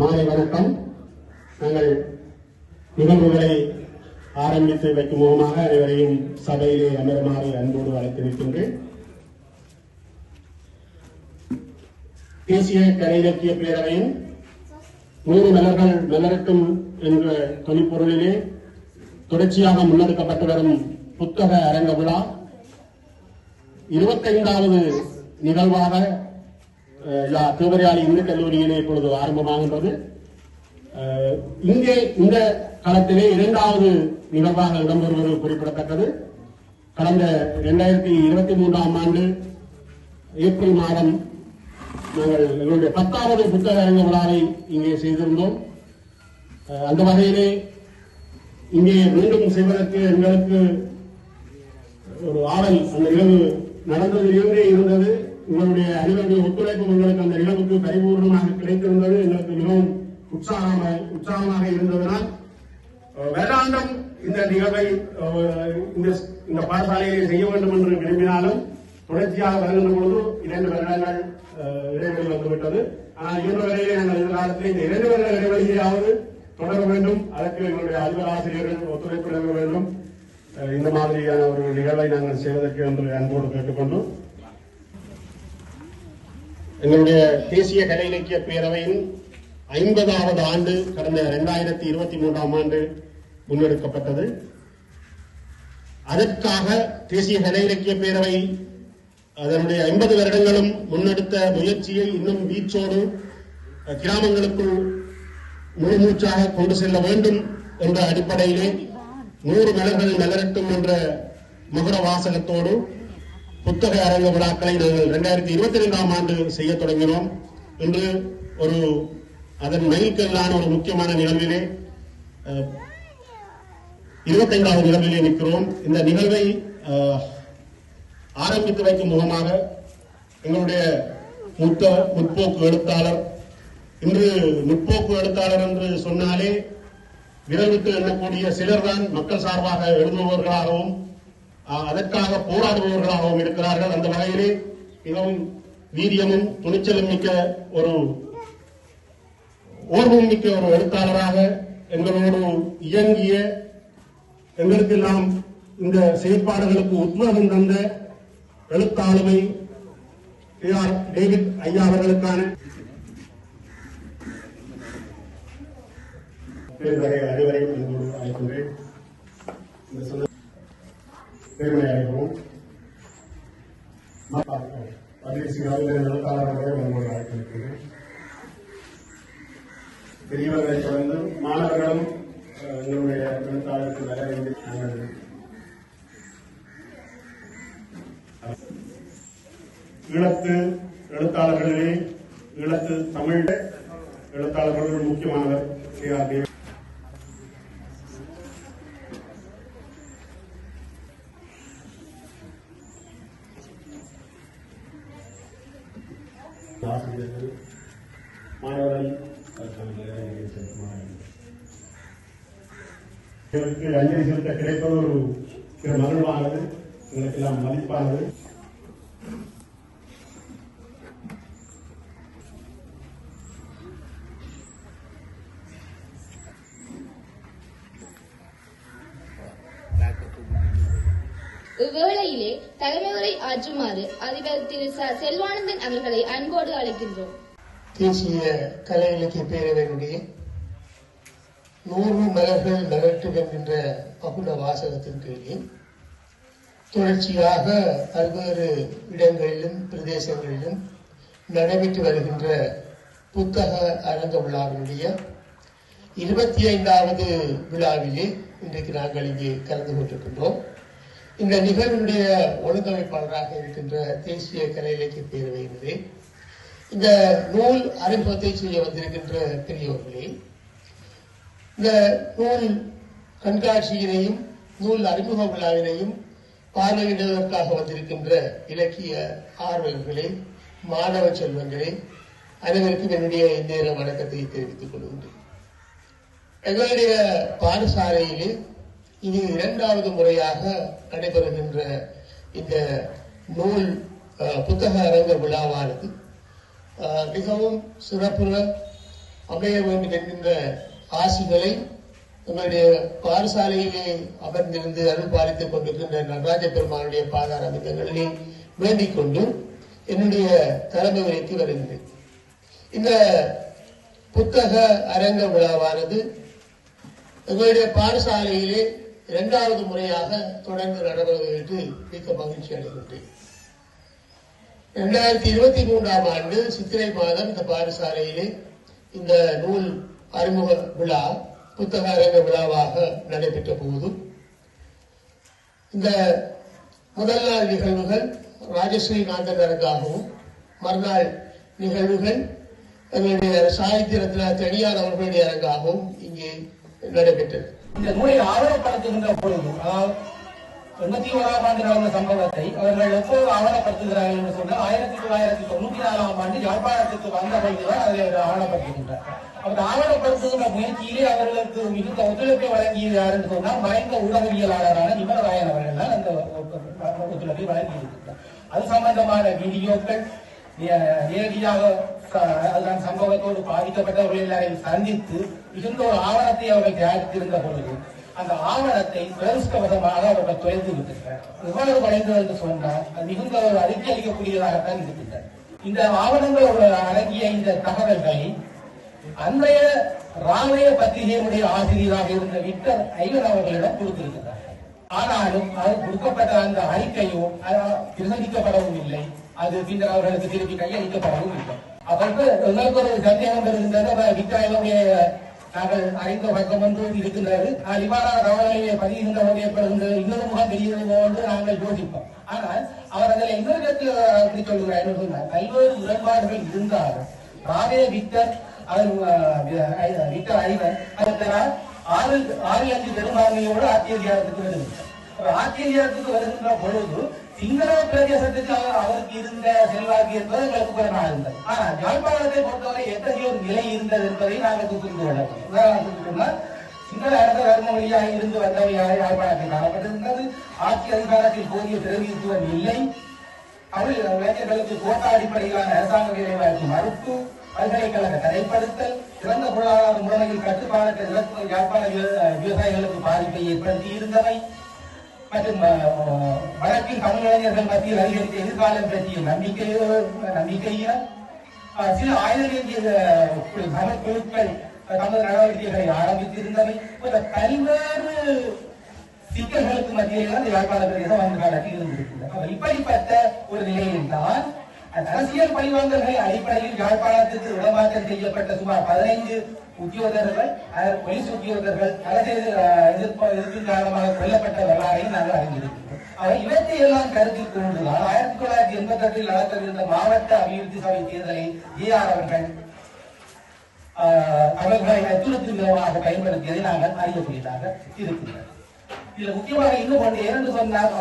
மாலை வணக்கம். நாங்கள் நிகழ்வுகளை ஆரம்பித்து வைக்கும் முகமாக அனைவரையும் சபையிலே அமருமாறு அன்போடு அழைத்து நிற்கின்றேன் தேசிய கலை இலக்கிய பேரவையின் நூறு மலர்கள் மலரட்டும் என்ற தொனிப்பொருளிலே தொடர்ச்சியாக முன்னெடுக்கப்பட்டு வரும் புத்தக அரங்க விழா இருபத்தைந்தாவது நிகழ்வாக தேவரையாளி இந்து கல்லூரியிலே இப்பொழுது ஆரம்பமாகின்றது. இங்கே இந்த களத்திலே இரண்டாவது நிகழ்வாக இடம்பெறுவது குறிப்பிடத்தக்கது. கடந்த இரண்டாயிரத்தி இருபத்தி மூன்றாம் ஆண்டு ஏப்ரல் மாதம் நாங்கள் எங்களுடைய பத்தாவது புத்தக அரங்க விழாவை இங்கே செய்திருந்தோம். அந்த வகையிலே இங்கே மீண்டும் செய்வதற்கு எங்களுக்கு ஒரு ஆவல் அந்த நிகழ்வு நடந்ததிலிருந்தே இருந்தது. உங்களுடைய அறிவுடைய ஒத்துழைப்பு உங்களுக்கு அந்த நிகழ்வுக்கு பரிபூர்ணமாக கிடைத்திருந்தது எங்களுக்கு மிகவும் உற்சாகமாக உற்சாகமாக இருந்ததனால் வேதாந்தம் இந்த நிகழ்வை இந்த இந்த செய்ய வேண்டும் என்று விரும்பினாலும் தொடர்ச்சியாக வருகின்ற பொழுது இரண்டு வருடங்கள் இடைவெளி வந்துவிட்டது. ஆனால் இன்று வரையிலே நாங்கள் எதிர்காலத்தில் இந்த இரண்டு வருட இடைவெளியாவது தொடர வேண்டும். அதற்கு எங்களுடைய அலுவல் ஆசிரியர்கள் ஒத்துழைப்பு வழங்க வேண்டும். இந்த மாதிரியான ஒரு நிகழ்வை நாங்கள் செய்வதற்கு என்று அன்போடு கேட்டுக்கொண்டோம் எங்களுடைய தேசிய கலை இலக்கிய பேரவையின் ஐம்பதாவது ஆண்டு கடந்த இரண்டாயிரத்தி இருபத்தி மூன்றாம் ஆண்டு முன்னெடுக்கப்பட்டது. அதற்காக தேசிய கலை இலக்கிய பேரவை அதனுடைய ஐம்பது வருடங்களும் முன்னெடுத்த முயற்சியை இன்னும் வீச்சோடு கிராமங்களுக்குள் முழுமூச்சாக கொண்டு செல்ல வேண்டும் என்ற அடிப்படையிலே நூறு மலர்கள் நகரட்டும் என்ற மகுர வாசகத்தோடு புத்தக அரங்க விழாக்களை நாங்கள் இரண்டாயிரத்தி இருபத்தி ரெண்டாம் ஆண்டு செய்ய தொடங்கினோம். இன்று ஒரு அதன் மைல்கல்லான ஒரு முக்கியமான நிகழ்விலே இருபத்தைந்தாவது நிகழ்விலே நிற்கிறோம். இந்த நிகழ்வை ஆரம்பித்து வைக்கும் முகமாக எங்களுடைய மூத்த முற்போக்கு எழுத்தாளர் இன்று முற்போக்கு எழுத்தாளர் என்று சொன்னாலே விரல் விட்டு எண்ணக்கூடிய சிலர்தான் மக்கள் சார்பாக எழுதுபவர்களாகவும் அதற்காக போராடுபவர்களாகவும் இருக்கிறார்கள். அந்த வகையிலே மிகவும் வீரியமும் துணிச்சலும் மிக்க ஒரு ஓர்வம் மிக்க ஒரு எழுத்தாளராக எங்களோடு இயங்கிய எங்களுக்கெல்லாம் இந்த செயற்பாடுகளுக்கு உத்வேகம் தந்த எழுத்தாளுமை டேவிட் ஐயா அவர்களுக்கான அனைவரையும் அன்போடு அழைக்கின்றேன். இந்த சொன்ன பெருமை அழைக்கவும் பரிசு எழுத்தாளர்களை அன்போடு அழைக்கின்றேன் பெரியவர்களை தொடர்ந்து மாணவர்களும் அஹ், எங்களுடைய எழுத்தாளருக்கு வர வேண்டி நாங்கள் ஈழத்து எழுத்தாளர்களிலே ஈழத்து தமிழ் எழுத்தாளர்களுள் முக்கியமானவர் கே ஆர் தேவ ஆசிரியர்கள் மாணவர்கள் இவருக்கு அஞ்சலி செலுத்த கிடைப்பது ஒரு சில மகிழ்வானது எங்களுக்கு எல்லாம் மதிப்பானது இவ்வேளையிலே தலைமை உரை ஆற்றுமாறு அதிபர் திரு ச செல்வானந்தன் அவர்களை அன்போடு அழைக்கின்றோம். தேசிய கலை இலக்கிய பேரவையினுடைய நூறு மலர்கள் நகர்த்துகள் என்கின்ற பகுட வாசகத்தின் கீழே தொடர்ச்சியாக பல்வேறு இடங்களிலும் பிரதேசங்களிலும் நடைபெற்று வருகின்ற புத்தக அரங்க விழாவினுடைய இருபத்தி ஐந்தாவது விழாவிலே இன்றைக்கு நாங்கள் இங்கே கலந்து கொண்டிருக்கின்றோம். இந்த நிகழ்வினுடைய ஒழுங்கமைப்பாளராக இருக்கின்ற தேசிய கலை இலக்கிய பேரவையினரே இந்த நூல் அறிமுகத்தை செய்ய வந்திருக்கின்ற பெரியவர்களே இந்த நூல் கண்காட்சியினையும் நூல் அறிமுக விழாவினையும் பார்வையிடுவதற்காக வந்திருக்கின்ற இலக்கிய ஆர்வலர்களே மாணவ செல்வங்களே அனைவருக்கும் என்னுடைய நேர வணக்கத்தை தெரிவித்துக் கொள்கின்றேன். எங்களுடைய பாடசாலையிலே இது இரண்டாவது முறையாக நடைபெறுகின்ற இந்த நூல் புத்தக அரங்க விழாவானது. மிகவும் சிறப்புற அமைய வேண்டும் என்கின்ற ஆசிகளை நம்முடைய பாடசாலையிலே அமர்ந்திருந்து அருள் பாலித்துக் கொண்டிருக்கின்ற நடராஜ பெருமானுடைய பாதார அமைந்தங்களிலே வேண்டிக் கொண்டு என்னுடைய தலைமை உரைக்கு வருகின்றேன். இந்த புத்தக அரங்க விழாவானது எங்களுடைய பாடசாலையிலே இரண்டாவது முறையாக தொடர்ந்து நடைபெறுவதற்கு மிக்க மகிழ்ச்சி அடைகின்றேன். இரண்டாயிரத்தி இருபத்தி மூன்றாம் ஆண்டு சித்திரை மாதம் இந்த பாடசாலையிலே இந்த நூல் அறிமுக விழா புத்தக அரங்க விழாவாக நடைபெற்ற போது இந்த முதல் நாள் நிகழ்வுகள் ராஜஸ்ரீ நாந்தனருக்காகவும் மறுநாள் நிகழ்வுகள் எங்களுடைய சாகித்ய ரத்னா தனியார் அவர்களுடைய அரங்காகவும் இங்கே நடைபெற்றது. இந்த நூலை ஆவணப்படுத்துகின்ற பொழுது எண்பத்தி ஓராம் ஆண்டு நடந்த சம்பவத்தை அவர்கள் எப்போது ஆவணப்படுத்துகிறார்கள் என்று சொன்னால் ஆயிரத்தி தொள்ளாயிரத்தி தொண்ணூத்தி நாலாம் ஆண்டு யாழ்ப்பாணத்துக்கு வந்த பொழுதுதான் அதை அவர் ஆவணப்படுத்துகின்றார். அவர் ஆவணப்படுத்துகின்ற முயற்சியிலே அவர்களுக்கு மிகுந்த ஒத்துழைப்பை வழங்கியது யார் என்று சொன்னால் மறைந்த ஊடகவியலாளரான நிமலராயன் அவர்கள் தான் அந்த ஒத்துழைப்பை வழங்கியிருக்கிறார். அது சம்பந்தமான வீடியோக்கள் நேரடியாக அதுதான் சம்பவத்தோடு பாதிக்கப்பட்டவர்கள் எல்லாரையும் சந்தித்து மிகுந்த ஒரு ஆவணத்தை அவர்கள் தயாரித்திருந்த பொழுது அந்த ஆவணத்தை துரதிருஷ்டவசமாக அவர்கள் தொலைந்து விட்டிருக்கிறார். எவ்வளவு தொலைந்தது என்று சொன்னால் அது மிகுந்த ஒரு அறிக்கை அளிக்கக்கூடியதாகத்தான் இருக்கின்றன இந்த ஆவணங்கள் அடங்கிய இந்த தகவல்களை அன்றைய ராமய பத்திரிகையினுடைய ஆசிரியராக இருந்த விக்டர் ஐயன் அவர்களிடம் கொடுத்திருக்கிறார் ஆனாலும் அது கொடுக்கப்பட்ட அந்த அறிக்கையோ அது இல்லை. அது பின்னர் அவர்களுக்கு திருப்பி கையளிக்கப்படவும் இல்லை. அவர்கள் எங்களுக்கு ஒரு சந்தேகம் இருந்தது விக்டர் ஐயனுடைய நாங்கள் அறிந்த பக்கம் ஒன்று இருக்கின்றது. ஆனால் இவ்வாறான தகவல்களை பதிகின்றவர்கள் பிறகு இன்னொரு முகம் தெரிகிறது என்று நாங்கள் யோசிப்போம். ஆனால் அவர் அதில் இன்னொரு இடத்தில் அப்படி சொல்லுகிறார் என்று சொன்னார் பல்வேறு முரண்பாடுகள் இருந்தாலும் ராவே விக்டர் அவர் விக்டர் ஐவன் அதனால் ஆறு ஆறு அஞ்சு பெரும்பான்மையோடு ஆட்சி அதிகாரத்துக்கு வருகிறார் அதிகாரத்துக்கு வருகின்ற பொழுது சிங்கள பிரதேசத்துக்கு அவருக்கு இருந்த செல்வாக்கு என்பது எங்களுக்கு புறமாக இருந்தது. ஆனால் யாழ்ப்பாணத்தை பொறுத்தவரை எத்தகைய ஒரு நிலை இருந்தது என்பதை நாங்கள் புரிந்து கொள்ளலாம் உதாரணத்துக்கு சொன்னால் சிங்கள அரச தர்ம வழியாக இருந்து வந்தவையாக யாழ்ப்பாணத்தில் காணப்பட்டிருந்தது. ஆட்சி அதிகாரத்தில் போதிய பிரதிநிதித்துவம் இல்லை. அவள் இளைஞர்களுக்கு கோட்டா அடிப்படையிலான அரசாங்க வேலைவாய்ப்பு மறுப்பு பல்கலைக்கழக தடைப்படுத்தல் சிறந்த பொருளாதார முறையில் கட்டுப்பாடற்ற நிலத்துறை யாழ்ப்பாண விவ- விவசாயிகளுக்கு பாதிப்பை ஏற்படுத்தி இருந்தவை மற்றும் வழக்கில் வடக்கில் தமிழ் இளைஞர்கள் மத்தியில் அதிகரித்த எதிர்காலம் பற்றிய நம்பிக்கை நம்பிக்கையினர் சில ஆயுதங்கள் தமிழ் குழுக்கள் தமது நடவடிக்கைகளை ஆரம்பித்திருந்தவை. போன்ற பல்வேறு சிக்கல்களுக்கு மத்தியில் தான் யாழ்ப்பாண பிரதேசம் வந்து காலத்தில் இருந்திருக்கிறது. இப்படிப்பட்ட ஒரு நிலையில்தான் அரசியல் பழிவாங்கல்கள் அடிப்படையில் யாழ்ப்பாணத்துக்கு இடமாற்றம் செய்யப்பட்ட சுமார் பதினைந்து உத்தியோகர்கள் போலீஸ் உத்தியோகர்கள் அரசியல் எதிர்ப்பின் காரணமாக கொல்லப்பட்ட வரலாறையும் நாங்கள் அறிந்திருக்கிறோம். அவை இவற்றை எல்லாம் கருத்தில் கொண்டுதான் ஆயிரத்தி தொள்ளாயிரத்தி எண்பத்தி எட்டில் நடத்தவிருந்த மாவட்ட அபிவிருத்தி சபை தேர்தலை ஏ ஆர் அவர்கள் அவர்களை அச்சுறுத்தும் விதமாக பயன்படுத்தியதை நாங்கள் அறியக்கூடியதாக இருக்கிறோம் இதுல முக்கியமாக இன்னும் ஒன்று ஏனென்று சொன்னால்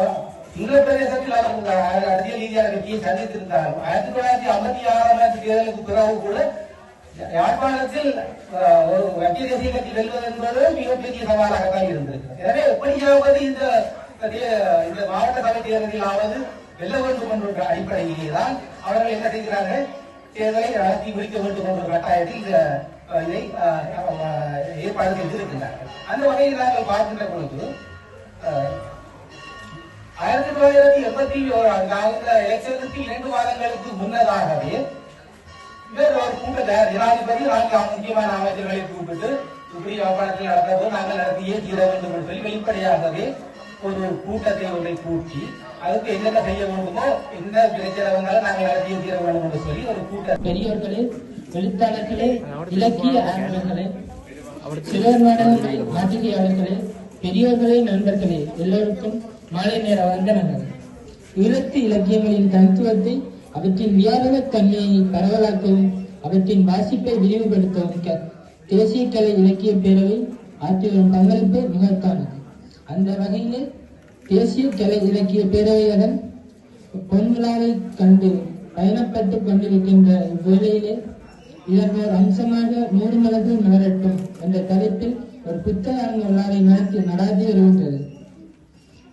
அவர் பிரதேசத்தில் அவர் அரசியல் ரீதியாக கட்சியை சந்தித்திருந்தாலும் ஆயிரத்தி தொள்ளாயிரத்தி ஐம்பத்தி ஆறாம் ஆண்டு தேர்தலுக்கு பிறகு கூட யாழ்ப்பாணத்தில் ஒரு மத்திய தேசிய கட்சி வெல்வது என்பது மிகப்பெரிய சவாலாகத்தான் இருந்திருக்கு எனவே எப்படியாவது இந்த இந்த மாவட்ட சபை தேர்தலிலாவது வெல்ல வேண்டும் என்ற அடிப்படையிலே தான் அவர்கள் என்ன செய்கிறார்கள் தேர்தலை நடத்தி முடிக்க வேண்டும் என்ற கட்டாயத்தில் இந்த இதை ஏற்பாடு செய்திருக்கிறார்கள் அந்த வகையில் நாங்கள் பார்க்கின்ற பொழுது ஆயிரத்தி தொள்ளாயிரத்தி எண்பத்தி ஓராம் எலெக்ஷனுக்கு இரண்டு மாதங்களுக்கு முன்னதாகவே இவர் ஒரு கூட்டத்தை ஜனாதிபதி நான்கு முக்கியமான அமைச்சர்களை கூப்பிட்டு இப்படி வியாபாரத்தில் நடந்தபோது நாங்கள் நடத்தியே தீர வேண்டும் என்று சொல்லி வெளிப்படையாகவே ஒரு கூட்டத்தை ஒன்றை கூட்டி அதுக்கு என்னென்ன செய்ய வேண்டுமோ என்ன பிரச்சனை வந்தாலும் நாங்கள் நடத்தியே தீர வேண்டும் என்று சொல்லி ஒரு கூட்டம் பெரியோர்களே எழுத்தாளர்களே இலக்கிய ஆர்வலர்களே சிறுவர்மானவர்களே பத்திரிகையாளர்களே பெரியோர்களே நண்பர்களே எல்லோருக்கும் மாலை நேர வந்தனங்கள். இலத்து இலக்கியங்களின் தனித்துவத்தை அவற்றின் வியாபக தன்மையை பரவலாக்கவும் அவற்றின் வாசிப்பை விரிவுபடுத்தவும் தேசிய கலை இலக்கிய பேரவை ஆற்றி வரும் பங்களிப்பு மிகத்தானது. அந்த வகையில் தேசிய கலை இலக்கிய பேரவையுடன் பொன்விழாவை கண்டு பயணப்பட்டுக் கொண்டிருக்கின்ற இவ்வேளையிலே இதன் ஒரு அம்சமாக நூறு மலர்கள் மலரட்டும் என்ற தலைப்பில் ஒரு புத்தக அரங்க விழாவை நடத்தி நடாத்தி வருகின்றது.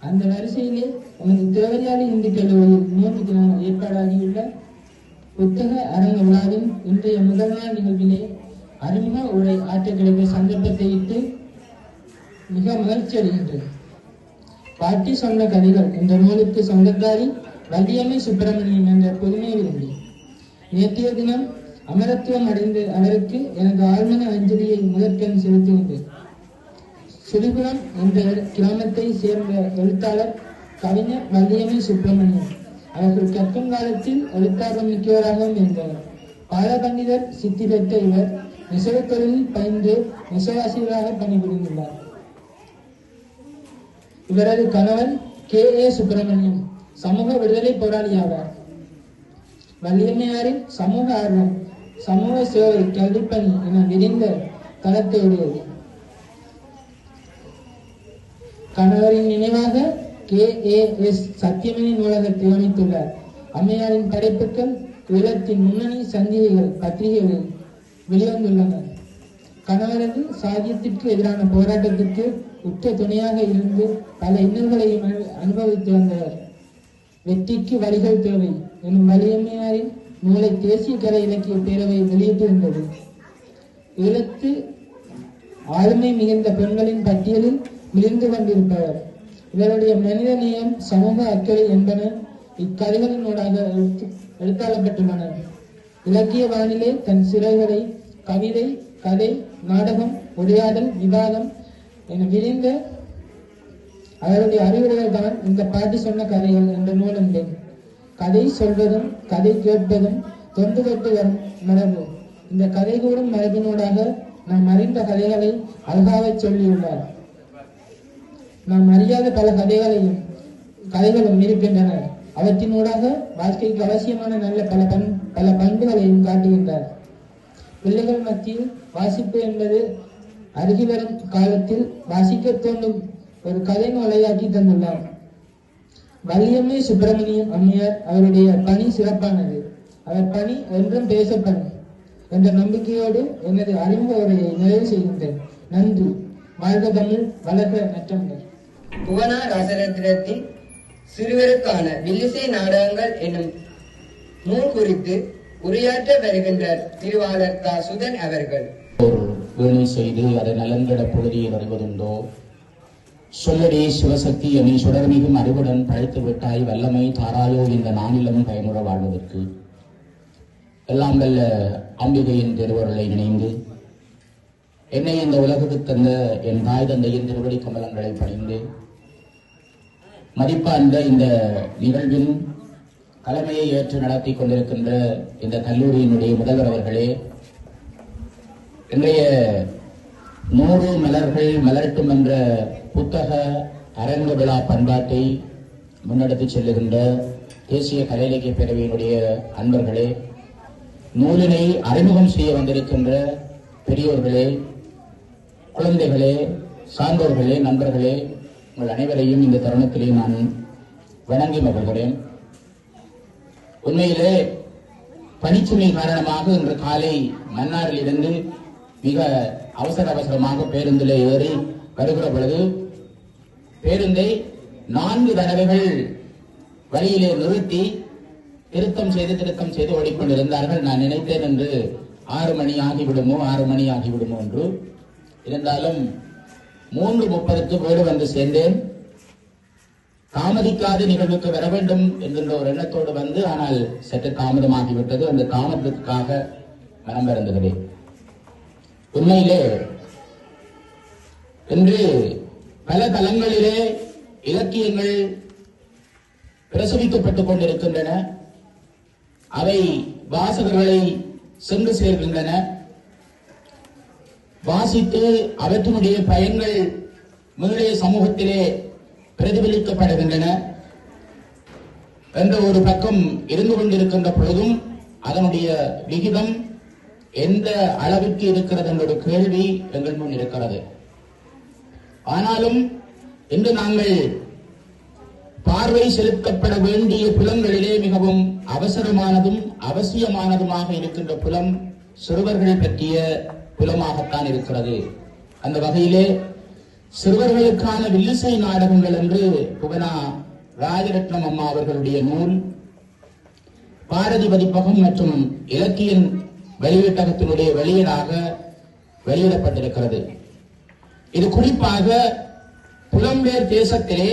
அந்த வரிசையிலே நமது தேவரியாடி இந்து கல்லூரியில் மூன்று தினங்கள் ஏற்பாடாகியுள்ள புத்தக அரங்க விழாவின் இன்றைய முதல் நாள் நிகழ்விலே அறிமுக உரை ஆற்றுகளுக்கு சந்தர்ப்பத்தை இட்டு மிக மகிழ்ச்சி அடைகின்றேன். பாட்டி சொன்ன கதைகள் இந்த நூலுக்கு சொந்தக்காரி வல்லியம்மை சுப்பிரமணியம் என்ற புதுமை விரும்பி. நேற்றைய தினம் அமரத்துவம் அடைந்த அவருக்கு எனது ஆழ்மன அஞ்சலியை முதற்கண் செலுத்துகின்றேன் சிறுகுளம் என்ற கிராமத்தை சேர்ந்த எழுத்தாளர் கவிஞர் வள்ளியம்மை சுப்பிரமணியம். அவர்கள் கற்கும் காலத்தில் எழுத்தார்வம் மிக்கவராகவும் இருந்தவர் பாலபண்டிதர் சித்தி பெற்ற இவர் நெசவு தொழிலில் பயின்று நெசவாசிரியராக பணிபுரிந்துள்ளார். இவரது கணவன் கே. ஏ. சுப்பிரமணியம் சமூக விடுதலை போராளி ஆவார். வள்ளியம்மையாரின் சமூக ஆர்வம் சமூக சேவை கல்விப்பணி என விரிந்த தளத்தை உடையது. கணவரின் நினைவாக கே ஏ எஸ் சத்தியமணி நூலகத்தை அமைத்துள்ளார் அம்மையாரின் படைப்புகள் உலகத்தின் முன்னணி சந்திகைகள் பத்திரிகைகள் வெளிவந்துள்ளன. கணவரது சாதியத்திற்கு எதிரான போராட்டத்திற்கு உற்ற துணையாக இருந்து பல இன்னல்களையும் அனுபவித்து வந்தவர். வெற்றிக்கு வழிகள் தேவை எனும் வலியம்மையாரின் நூலை தேசிய கலை இலக்கிய பேரவை வெளியிட்டிருந்தது ஈழத்து ஆளுமை மிகுந்த பெண்களின் பட்டியலில் விழுந்து கொண்டிருப்பவர் இவருடைய மனிதநேயம் சமூக அக்கறை என்பன இக்கதைகளினூடாக எழுத்தாளப்பட்டுள்ளன இலக்கிய வானிலே தன் சிறைகளை கவிதை கதை நாடகம் உரையாடல் விவாதம் என விரிந்த அவருடைய அறிவுரைகள் தான் இந்த பாட்டி சொன்ன கதைகள் என்ற நூல் என்பேன் கதை சொல்வதும் கதை கேட்பதும் தொண்டு தொட்டு வரும் மரபு. இந்த கதை கூறும் மரபினூடாக நாம் அறிந்த கதைகளை அழகாவை சொல்லியுள்ளார். நாம் அறியாத பல கதைகளையும் கதைகளும் இருக்கின்றன அவற்றினூடாக வாழ்க்கைக்கு அவசியமான நல்ல பல பண் பல பண்புகளையும் காட்டுகின்றார் பிள்ளைகள் மத்தியில் வாசிப்பு என்பது அருகி வரும் காலத்தில் வாசிக்க தோன்றும் ஒரு கதை நூலையாக்கி தந்துள்ளார். வள்ளியம்மை சுப்பிரமணியம் அம்மையார் அவருடைய பணி சிறப்பானது. அவர் பணி என்றும் பேசப்படும் என்ற நம்பிக்கையோடு எனது அறிமுக உரையை நிறைவு செய்கின்றேன். நன்றி. வாழ்க தமிழ் வளர்க நற்றமிழர் புவனா ராசரத்னத்தின் சிறுவருக்கான வில்லிசை நாடகங்கள் என்னும் நூல் குறித்து உரையாற்ற வருகின்றார் திருவாளர் தா சுதன் அவர்கள். ஒரு செய்து அதை நலன்கட பொழுதியில் அறிவதுண்டோ சொல்லடி சிவசக்தி என்னை சுடர்மிகும் அறிவுடன் பழைத்து விட்டாய் வல்லமை தாராயோ இந்த நானிலம் பயனுற வாழ்வதற்கு. எல்லாம் வல்ல அம்பிகையின் திருவருளை நினைந்து என்னை இந்த உலகத்துக்கு தந்த என் தாய் தந்தையின் திருவடி கமலங்களை பணிந்து மதிப்பார்ந்த இந்த நிகழ்வின் தலைமையை ஏற்று நடத்தி கொண்டிருக்கின்ற இந்த கல்லூரியினுடைய முதல்வர் அவர்களே இன்றைய நூறு மலர்கள் மலரட்டும் என்ற புத்தக அரங்க விழா பண்பாட்டை முன்னெடுத்து செல்லுகின்ற தேசிய கலை இலக்கிய பேரவையினுடைய அன்பர்களே நூலினை அறிமுகம் செய்ய வந்திருக்கின்ற பெரியோர்களே குழந்தைகளே சான்றோர்களே நண்பர்களே உங்கள் அனைவரையும் இந்த தருணத்திலே நான் வணங்கி மகிழ்கிறேன். உண்மையிலே பனிச்சுமை காரணமாக இன்று காலை மன்னாரில் இருந்து மிக அவசர அவசரமாக பேருந்தில் ஏறி வருகிற பொழுது பேருந்தை நான்கு தடவைகள் வழியிலே நிறுத்தி திருத்தம் செய்து திருத்தம் செய்து ஓடிக்கொண்டிருந்தார்கள். நான் நினைத்தேன் என்று ஆறு மணி ஆகிவிடுமோ ஆறு மணி ஆகிவிடுமோ என்று. இருந்தாலும் மூன்று முப்பதுக்கு வீடு வந்து சேர்ந்தேன். தாமதிக்காத நிகழ்வுக்கு வர வேண்டும் என்கின்ற ஒரு எண்ணத்தோடு வந்து ஆனால் சற்று தாமதமாகிவிட்டது. அந்த தாமதத்துக்காக மனம் வருந்துகிறேன். உண்மையிலே இன்று பல தளங்களிலே இலக்கியங்கள் பிரசவிக்கப்பட்டுக் கொண்டிருக்கின்றன. அவை வாசகர்களை சென்று சேர்க்கின்றன வாசித்து அவற்றினுடைய பயன்கள் முதலிய சமூகத்திலே பிரதிபலிக்கப்படுகின்றன. என்ற ஒரு பக்கம் இருந்து கொண்டிருக்கின்ற பொழுதும் அதனுடைய விகிதம் எந்த அளவிற்கு இருக்கிறது என்ற ஒரு கேள்வி எங்கள் முன் இருக்கிறது. ஆனாலும் இன்று நாங்கள் பார்வை செலுத்தப்பட வேண்டிய புலங்களிலே மிகவும் அவசரமானதும் அவசியமானதுமாக இருக்கின்ற புலம் சிறுவர்கள் பற்றிய புலமாகத்தான் இருக்கிறது. அந்த வகையிலே சிறுவர்களுக்கான வில்லிசை நாடகங்கள் என்று புகனா ராஜரத்னம் அம்மா அவர்களுடைய நூல் பாரதி பதிப்பகம் மற்றும் இலக்கியன் வெளியீட்டகத்தினுடைய வெளியீடாக வெளியிடப்பட்டிருக்கிறது. இது குறிப்பாக புலம்பெயர் தேசத்திலே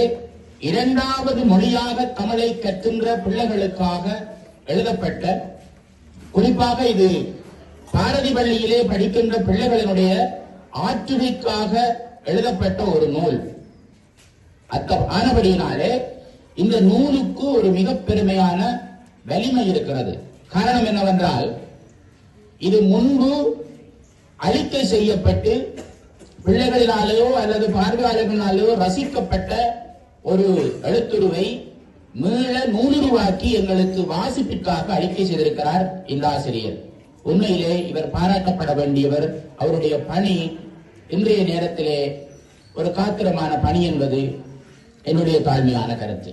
இரண்டாவது மொழியாக தமிழை கற்கின்ற பிள்ளைகளுக்காக எழுதப்பட்ட குறிப்பாக இது பாரதி பள்ளியிலே படிக்கின்ற பிள்ளைகளினுடைய ஆற்றுகைக்காக எழுதப்பட்ட ஒரு நூல். அத்த ஆனபடியினாலே இந்த நூலுக்கு ஒரு மிக பெருமையான வலிமை இருக்கிறது. காரணம் என்னவென்றால் இது முன்பு அழிக்கை செய்யப்பட்டு பிள்ளைகளினாலேயோ அல்லது பார்வையாளர்களாலேயோ ரசிக்கப்பட்ட ஒரு எழுத்துருவை மீள நூலுருவாக்கி எங்களுக்கு வாசிப்பிற்காக அறிக்கை செய்திருக்கிறார் இந்த ஆசிரியர். உண்மையிலே இவர் பாராட்டப்பட வேண்டியவர். அவருடைய பணி இன்றைய நேரத்திலே ஒரு காத்திரமான பணி என்பது என்னுடைய தாழ்மையான கருத்து.